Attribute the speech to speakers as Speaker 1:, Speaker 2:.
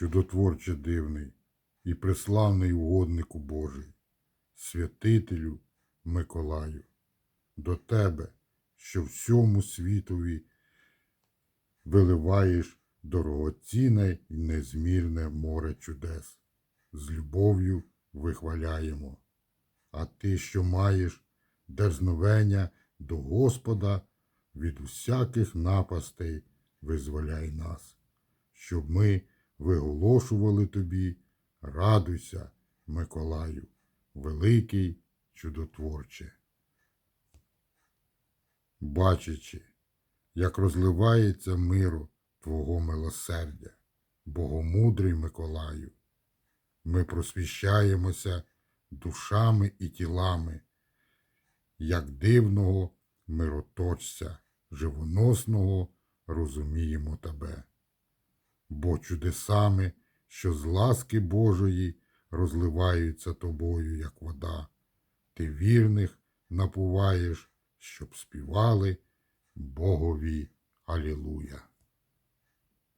Speaker 1: чудотворче дивний і преславний угоднику Божий, святителю Миколаю, до тебе, що всьому світові виливаєш дорогоцінне і незмірне море чудес. З любов'ю вихваляємо. А ти, що маєш дерзновення до Господа, від усяких напастей визволяй нас, щоб ми виголошували тобі, радуйся, Миколаю, великий чудотворче. Бачачи, як розливається миру Твого милосердя, Богомудрий Миколаю, ми просвіщаємося душами і тілами, як дивного мироточця, живоносного розуміємо тебе. Бо чудесами, що з ласки Божої розливаються тобою, як вода, ти вірних напуваєш, щоб співали Богові Алілуя.